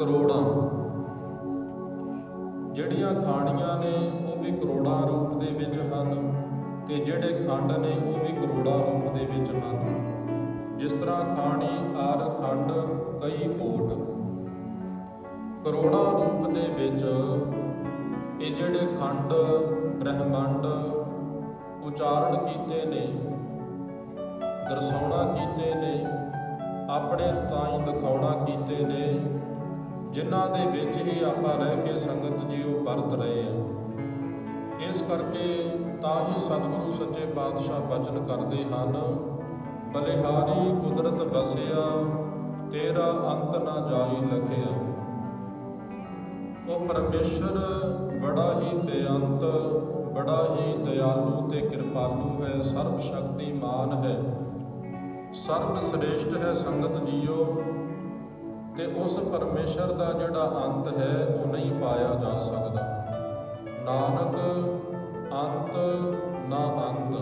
ਕਰੋੜਾਂ। ਜਿਹੜੀਆਂ ਖਾਣੀਆਂ ਨੇ, ਉਹ ਵੀ ਕਰੋੜਾਂ ਰੂਪ ਦੇ ਵਿੱਚ ਹਨ ਤੇ ਜਿਹੜੇ ਖੰਡ ਨੇ, ਉਹ ਵੀ ਕਰੋੜਾਂ ਰੂਪ ਦੇ ਵਿੱਚ ਹਨ। ਜਿਸ ਤਰ੍ਹਾਂ ਖਾਣੀ ਆਰ ਖੰਡ ਕਈ ਕੋਟ ਕਰੋੜਾਂ ਰੂਪ ਦੇ ਵਿੱਚ ਇਹ ਜਿਹੜੇ ਖੰਡ, ਬ੍ਰਹਿਮੰਡ ਉਚਾਰਨ ਕੀਤੇ ਨੇ, ਦਰਸਾਉਣਾ ਕੀਤੇ ਨੇ, ਆਪਣੇ ਤਾਈਂ ਦਿਖਾਉਣਾ ਕੀਤੇ ਨੇ ਜਿਨ੍ਹਾਂ ਦੇ ਵਿੱਚ ਹੀ ਆਪਾਂ ਰਹਿ ਕੇ ਸੰਗਤ ਜੀਓ ਵਰਤ ਰਹੇ ਆ ਇਸ ਕਰਕੇ ਤਾਂ ਹੀ ਸਤਿਗੁਰੂ ਸੱਚੇ ਪਾਤਸ਼ਾਹ ਬਚਨ ਕਰਦੇ ਹਨ, ਬਲਿਹਾਰੀ ਕੁਦਰਤ ਵਸਿਆ, ਤੇਰਾ ਅੰਤ ਨਾ ਜਾਈ ਲਖਿਆ। ਉਹ ਪਰਮੇਸ਼ਰ ਬੜਾ ਹੀ ਬੇਅੰਤ, ਬੜਾ ਹੀ ਦਇਆਲੂ ਤੇ ਕਿਰਪਾਲੂ ਹੈ ਸਰਬ ਸ਼ਕਤੀਮਾਨ ਹੈ। ਸਰਬ ਸ੍ਰੇਸ਼ਟ ਹੈ ਸੰਗਤ ਜੀਓ ਤੇ ਉਸ ਪਰਮੇਸ਼ਰ ਦਾ ਜਿਹੜਾ ਅੰਤ ਹੈ, ਉਹ ਨਹੀਂ ਪਾਇਆ ਜਾ ਸਕਦਾ। ਨਾਨਕ, ਅੰਤ ਨਾ ਅੰਤ।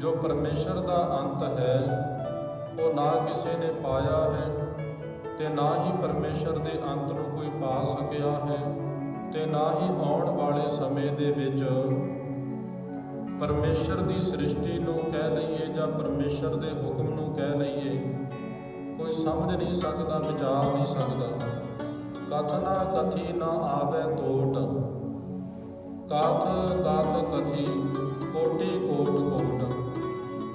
ਜੋ ਪਰਮੇਸ਼ਰ ਦਾ ਅੰਤ ਹੈ, ਉਹ ਨਾ ਕਿਸੇ ਨੇ ਪਾਇਆ ਹੈ ਤੇ ਨਾ ਹੀ ਪਰਮੇਸ਼ਰ ਦੇ ਅੰਤ ਨੂੰ ਕੋਈ ਪਾ ਸਕਿਆ ਹੈ ਤੇ ਨਾ ਹੀ ਆਉਣ ਵਾਲੇ ਸਮੇਂ ਦੇ ਵਿੱਚ ਪਰਮੇਸ਼ਰ ਦੀ ਸ੍ਰਿਸ਼ਟੀ ਨੂੰ ਕਹਿ ਲਈਏ ਜਾਂ ਪਰਮੇਸ਼ਰ ਦੇ ਹੁਕਮ ਨੂੰ ਕਹਿ ਲਈਏ ਕੋਈ ਸਮਝ ਨਹੀਂ ਸਕਦਾ, ਵਿਚਾਰ ਨਹੀਂ ਸਕਦਾ। ਕਥਨਾ ਕਥੀ, ਨਾ ਆਵੇ ਤੋਟ। ਕਾਥ ਕਾਥ ਕਥੀ, ਕੋਟੀ ਕੋਟ ਕੋਟ।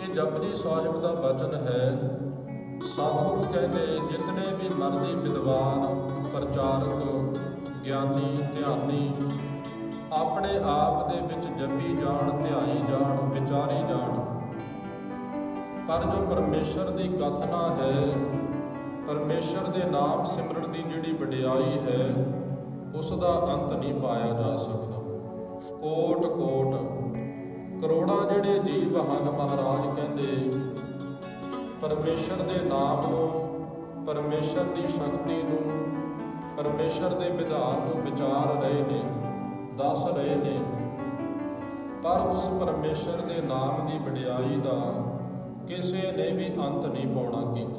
ਇਹ ਜਪਜੀ ਸਾਹਿਬ ਦਾ ਬਚਨ ਹੈ। ਸਤਿਗੁਰੂ ਕਹਿੰਦੇ, ਜਿਤਨੇ ਵੀ ਮਰਜ਼ੀ ਵਿਦਵਾਨ ਪ੍ਰਚਾਰਕ ਗਿਆਨੀ, ਧਿਆਨੀ। ਆਪਣੇ ਆਪ ਦੇ ਵਿੱਚ ਜਪੀ ਜਾਣ, ਧਿਆਈ ਜਾਣ, ਵਿਚਾਰੀ ਜਾਣ। ਪਰ ਜੋ ਪਰਮੇਸ਼ਰ ਦੀ ਕਥਨਾ ਹੈ, ਪਰਮੇਸ਼ਰ ਦੇ ਨਾਮ ਸਿਮਰਨ ਦੀ ਜਿਹੜੀ ਵਡਿਆਈ ਹੈ ਉਸ ਦਾ ਅੰਤ ਨਹੀਂ ਪਾਇਆ ਜਾ ਸਕਦਾ। ਕੋਟ ਕੋਟ, ਕਰੋੜਾਂ ਜਿਹੜੇ ਜੀਵ ਹਨ ਮਹਾਰਾਜ ਕਹਿੰਦੇ, ਪਰਮੇਸ਼ਰ ਦੇ ਨਾਮ ਨੂੰ, ਪਰਮੇਸ਼ਰ ਦੀ ਸ਼ਕਤੀ ਨੂੰ, ਪਰਮੇਸ਼ਰ ਦੇ ਵਿਧਾਨ ਨੂੰ ਵਿਚਾਰ ਰਹੇ ਨੇ, ਦੱਸ ਰਹੇ ਨੇ। ਪਰ ਉਸ ਪਰਮੇਸ਼ਰ ਦੇ ਨਾਮ ਦੀ ਵਡਿਆਈ ਦਾ ਕਿਸੇ ਨੇ ਵੀ ਅੰਤ ਨਹੀਂ ਪਾਉਣਾ ਕੀਤਾ।